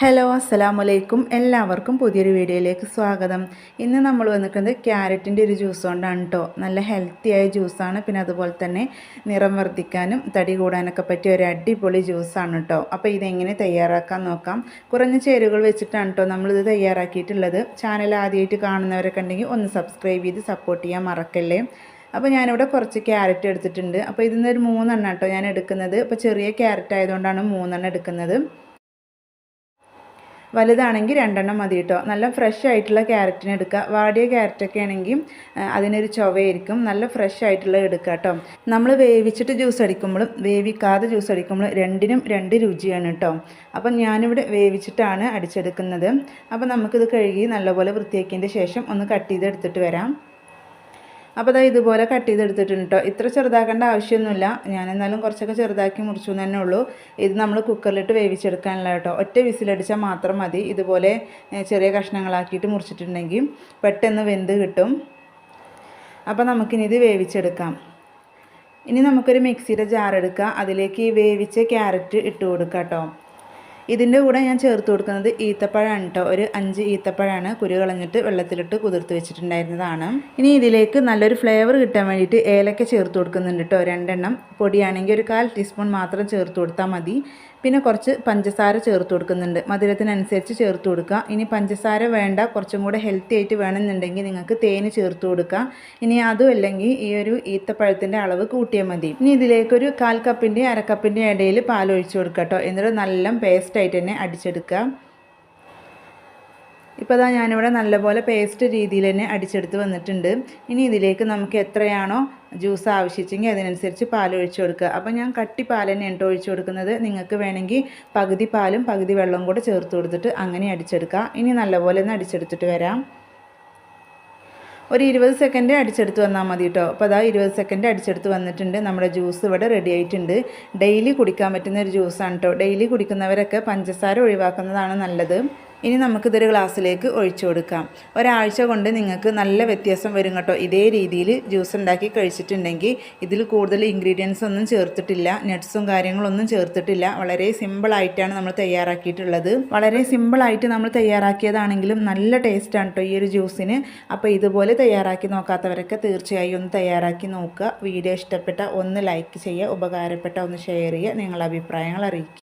Hello അസ്സലാമലൈക്കും. എല്ലാവർക്കും പുതിയൊരു വീഡിയോയിലേക്ക് സ്വാഗതം. ഇന്ന് നമ്മൾ വന്നിരിക്കുന്നത് ക്യാരറ്റിന്റെ ഒരു ജ്യൂസ് കൊണ്ടാണ് കേട്ടോ നല്ല ഹെൽത്തിയായ ജ്യൂസാണ്. പിന്നെ അതുപോലെ തന്നെ നിറം വർദ്ധിക്കാനും തടി കൂടാനൊക്കെ പറ്റിയ ഒരു അടിപൊളി ജ്യൂസാണ് കേട്ടോ അപ്പോൾ ഇതെങ്ങനെ തയ്യാറാക്കാൻ നോക്കാം. കുറഞ്ഞ ചേരുവകൾ വെച്ചിട്ടാണ് കേട്ടോ നമ്മളിത് തയ്യാറാക്കിയിട്ടുള്ളത്. ചാനൽ ആദ്യമായിട്ട് കാണുന്നവരൊക്കെ ഉണ്ടെങ്കിൽ ഒന്ന് സബ്സ്ക്രൈബ് ചെയ്ത് സപ്പോർട്ട് ചെയ്യാൻ മറക്കല്ലേ. അപ്പോൾ ഞാനിവിടെ കുറച്ച് ക്യാരറ്റ് എടുത്തിട്ടുണ്ട്. അപ്പോൾ ഇതിൽ ഒരു മൂന്നെണ്ണം കേട്ടോ ഞാൻ എടുക്കുന്നത്. അപ്പോൾ ചെറിയ ക്യാരറ്റ് ആയതുകൊണ്ടാണ് മൂന്നെണ്ണം എടുക്കുന്നത്. വലുതാണെങ്കിൽ രണ്ടെണ്ണം മതി കേട്ടോ. നല്ല ഫ്രഷ് ആയിട്ടുള്ള ക്യാരറ്റിന് എടുക്കുക. വാടിയ ക്യാരറ്റൊക്കെ ആണെങ്കിൽ അതിനൊരു ചൊവയായിരിക്കും നല്ല ഫ്രഷ് ആയിട്ടുള്ള എടുക്കുക കേട്ടോ. നമ്മൾ വേവിച്ചിട്ട് ജ്യൂസ് അടിക്കുമ്പോഴും വേവിക്കാതെ ജ്യൂസ് അടിക്കുമ്പോഴും രണ്ടിനും രണ്ട് രുചിയാണ് കേട്ടോ. അപ്പം ഞാനിവിടെ വേവിച്ചിട്ടാണ് അടിച്ചെടുക്കുന്നത്. അപ്പം നമുക്കിത് കഴുകി നല്ലപോലെ വൃത്തിയാക്കിയതിന്റെ ശേഷം ഒന്ന് കട്ട് ചെയ്ത് എടുത്തിട്ട് വരാം. അപ്പോൾ ഇതാ ഇതുപോലെ കട്ട് ചെയ്തെടുത്തിട്ടുണ്ട് കേട്ടോ ഇത്ര ചെറുതാക്കേണ്ട ആവശ്യമൊന്നുമില്ല. ഞാൻ എന്നാലും കുറച്ചൊക്കെ ചെറുതാക്കി മുറിച്ചു തന്നെ ഉള്ളൂ. ഇത് നമ്മൾ കുക്കറിലിട്ട് വേവിച്ചെടുക്കാനുള്ള കേട്ടോ ഒറ്റ വിസിലടിച്ചാൽ മാത്രം മതി. ഇതുപോലെ ചെറിയ കഷ്ണങ്ങളാക്കിയിട്ട് മുറിച്ചിട്ടുണ്ടെങ്കിൽ പെട്ടെന്ന് വെന്ത് കിട്ടും. അപ്പോൾ നമുക്കിനി ഇത് വേവിച്ചെടുക്കാം. ഇനി നമുക്കൊരു മിക്സിയുടെ ജാർ എടുക്കുക അതിലേക്ക് വേവിച്ച ക്യാരറ്റ് ഇട്ട് കൊടുക്കാം കേട്ടോ ഇതിന്റെ കൂടെ ഞാൻ ചേർത്ത് കൊടുക്കുന്നത് ഈത്തപ്പഴമാണ് കേട്ടോ ഒരു അഞ്ച് ഈത്തപ്പഴമാണ് കുരു കളഞ്ഞിട്ട് വെള്ളത്തിലിട്ട് കുതിർത്ത് വെച്ചിട്ടുണ്ടായിരുന്നതാണ്. ഇനി ഇതിലേക്ക് നല്ലൊരു ഫ്ലേവർ കിട്ടാൻ വേണ്ടിയിട്ട് ഏലക്ക ചേർത്ത് കൊടുക്കുന്നുണ്ട് കേട്ടോ രണ്ടെണ്ണം. പൊടിയാണെങ്കിൽ ഒരു കാൽ ടീസ്പൂൺ മാത്രം ചേർത്ത് കൊടുത്താൽ മതി. പിന്നെ കുറച്ച് പഞ്ചസാര ചേർത്ത് കൊടുക്കുന്നുണ്ട്. മധുരത്തിനനുസരിച്ച് ചേർത്ത് കൊടുക്കുക. ഇനി പഞ്ചസാര വേണ്ട. കുറച്ചും കൂടെ ഹെൽത്തി ആയിട്ട് വേണമെന്നുണ്ടെങ്കിൽ നിങ്ങൾക്ക് തേന് ചേർത്ത് കൊടുക്കുക ഇനി അതും അല്ലെങ്കിൽ ഈ ഒരു ഈത്തപ്പഴത്തിന്റെ അളവ് കൂട്ടിയാൽ മതി. ഇനി ഇതിലേക്കൊരു കാൽ കപ്പിന്റെ അരക്കപ്പിന്റെ ഇടയിൽ പാൽ കൊടുക്കാം കേട്ടോ എന്നിട്ട് നല്ല പേസ്റ്റായിട്ട് തന്നെ അടിച്ചെടുക്കുക ഇപ്പോൾ അതാ ഞാനിവിടെ നല്ലപോലെ പേസ്റ്റ് രീതിയിൽ തന്നെ അടിച്ചെടുത്ത് വന്നിട്ടുണ്ട്. ഇനി ഇതിലേക്ക് നമുക്ക് എത്രയാണോ ജ്യൂസ് ആവശ്യിച്ചെങ്കിൽ അതിനനുസരിച്ച് പാൽ ഒഴിച്ചു കൊടുക്കുക. അപ്പോൾ ഞാൻ കട്ടി പാൽ തന്നെ ഉണ്ടോ ഒഴിച്ചു കൊടുക്കുന്നത്. നിങ്ങൾക്ക് വേണമെങ്കിൽ പകുതി പാലും പകുതി വെള്ളവും കൂടെ ചേർത്ത് കൊടുത്തിട്ട് അങ്ങനെ അടിച്ചെടുക്കുക ഇനി നല്ലപോലെ ഒന്ന് അടിച്ചെടുത്തിട്ട് വരാം. ഒരു ഇരുപത് സെക്കൻഡ് അടിച്ചെടുത്ത് വന്നാൽ മതി കേട്ടോ അപ്പോൾ അതാ ഇരുപത് സെക്കൻഡ് അടിച്ചെടുത്ത് വന്നിട്ടുണ്ട്. നമ്മുടെ ജ്യൂസ് ഇവിടെ റെഡി ആയിട്ടുണ്ട്. ഡെയിലി കുടിക്കാൻ പറ്റുന്ന ഒരു ജ്യൂസാണ് കേട്ടോ ഡെയിലി കുടിക്കുന്നവരൊക്കെ പഞ്ചസാര ഒഴിവാക്കുന്നതാണ് നല്ലത്. ഇനി നമുക്കിതൊരു ഗ്ലാസ്സിലേക്ക് ഒഴിച്ചു കൊടുക്കാം. ഒരാഴ്ച കൊണ്ട് നിങ്ങൾക്ക് നല്ല വ്യത്യാസം വരും കേട്ടോ. ഇതേ രീതിയിൽ ജ്യൂസ് ഉണ്ടാക്കി കഴിച്ചിട്ടുണ്ടെങ്കിൽ ഇതിൽ കൂടുതൽ ഇൻഗ്രീഡിയൻസ് ഒന്നും ചേർത്തിട്ടില്ല നട്ട്സും കാര്യങ്ങളൊന്നും ചേർത്തിട്ടില്ല. വളരെ സിമ്പിളായിട്ടാണ് നമ്മൾ തയ്യാറാക്കിയിട്ടുള്ളത്. വളരെ സിമ്പിളായിട്ട് നമ്മൾ തയ്യാറാക്കിയതാണെങ്കിലും നല്ല ടേസ്റ്റാണ് കേട്ടോ ഈ ഒരു ജ്യൂസിന്. അപ്പോൾ ഇതുപോലെ തയ്യാറാക്കി നോക്കാത്തവരൊക്കെ തീർച്ചയായും ഒന്ന് തയ്യാറാക്കി നോക്കുക. വീഡിയോ ഇഷ്ടപ്പെട്ട ഒന്ന് ലൈക്ക് ചെയ്യുക ഉപകാരപ്പെട്ട ഒന്ന് ഷെയർ ചെയ്യുക. നിങ്ങളുടെ അഭിപ്രായങ്ങൾ അറിയിക്കുക.